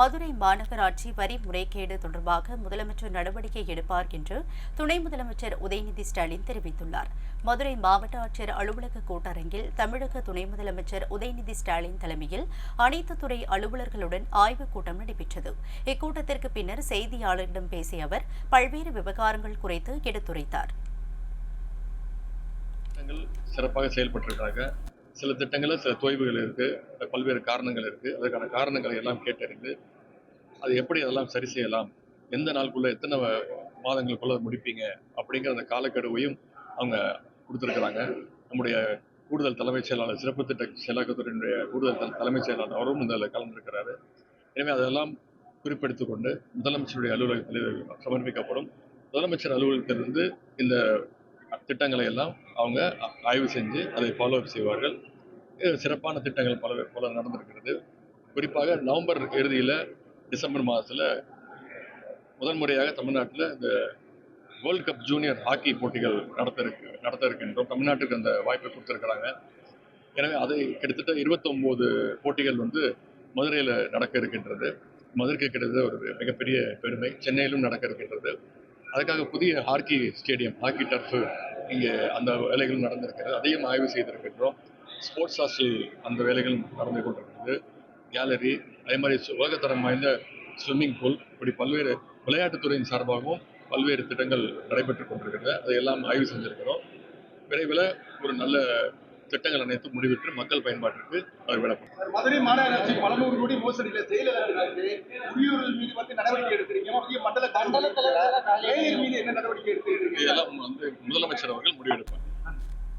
மதுரை மாநகராட்சி வரி முறைகேடு தொடர்பாக முதலமைச்சர் நடவடிக்கை எடுப்பார் என்று துணை முதலமைச்சர் உதயநிதி ஸ்டாலின் தெரிவித்துள்ளார். மதுரை மாவட்ட ஆட்சியர் அலுவலக கூட்டரங்கில் தமிழக துணை முதலமைச்சர் உதயநிதி ஸ்டாலின் தலைமையில் அனைத்து துறை அலுவலர்களுடன் ஆய்வுக் கூட்டம் நடைபெற்றது. இக்கூட்டத்திற்கு பின்னர் செய்தியாளர்களிடம் பேசிய அவர் பல்வேறு விவகாரங்கள் குறித்து எடுத்துரைத்தார். சிறப்பாக செயல்பட்டிருக்காங்க சில திட்டங்களில் சில தொய்வுகள் இருக்குது பல்வேறு காரணங்கள் இருக்குது அதற்கான காரணங்களை எல்லாம் கேட்டறிந்து அது எப்படி அதெல்லாம் சரி செய்யலாம்? எந்த நாளுக்குள்ளே எத்தனை மாதங்களுக்குள்ள முடிப்பீங்க? அப்படிங்கிற அந்த காலக்கெடுவையும் அவங்க கொடுத்துருக்குறாங்க. நம்முடைய கூடுதல் தலைமைச் செயலாளர் சிறப்பு திட்ட செயலாக்கத்துறையினுடைய கூடுதல் தல- தலைமைச் செயலாளர் அவரும் இதில் கலந்துருக்கிறாரு. எனவே அதெல்லாம் குறிப்பெடுத்து கொண்டு முதலமைச்சருடைய அலுவலகத்தில் சமர்ப்பிக்கப்படும். முதலமைச்சர் அலுவலகத்திலிருந்து இந்த திட்டங்களை எல்லாம் அவங்க ஆய்வு செஞ்சு அதை ஃபாலோ அப் செய்வார்கள். இது சிறப்பான திட்டங்கள் பல பல நடந்திருக்கிறது. குறிப்பாக நவம்பர் இறுதியில் டிசம்பர் மாதத்தில் முதன்முறையாக தமிழ்நாட்டில் இந்த வேர்ல்ட் கப் ஜூனியர் ஹாக்கி போட்டிகள் நடத்த இருக்கு நடத்த இருக்கின்றோம் தமிழ்நாட்டுக்கு அந்த வாய்ப்பை கொடுத்துருக்குறாங்க. எனவே அதை கிட்டத்தட்ட 29 போட்டிகள் வந்து மதுரையில் நடக்க இருக்கின்றது. மதுரைக்கு கிடைத்தது ஒரு மிகப்பெரிய பெருமை. சென்னையிலும் நடக்க இருக்கின்றது. அதுக்காக புதிய ஹாக்கி ஸ்டேடியம் ஹாக்கி டர்ஃபு இங்கே அந்த வேலைகளும் நடந்திருக்கிறது. அதையும் ஆய்வு செய்திருக்கின்றோம். ஸ்போர்ட்ஸ் ஹாஸ்டல் அந்த வேலைகளும் நடந்து கொண்டிருக்கிறது. கேலரி அதே மாதிரி உலகத்தரம் வாய்ந்த ஸ்விம்மிங் பூல் இப்படி பல்வேறு விளையாட்டுத்துறையின் சார்பாகவும் பல்வேறு திட்டங்கள் நடைபெற்றுக் கொண்டிருக்கிறது. அதையெல்லாம் ஆய்வு செஞ்சிருக்கிறோம். விரைவில் ஒரு நல்ல திட்டங்கள் அனைத்தும் முடிவிட்டு மக்கள் பயன்பாட்டிற்கு அது விடப்படும் மதுரை மாநகராட்சி பல நூறு கோடி மோசடியில் செயலிழந்திருக்கு மீது வந்து நடவடிக்கை இதெல்லாம் வந்து முதலமைச்சர் அவர்கள்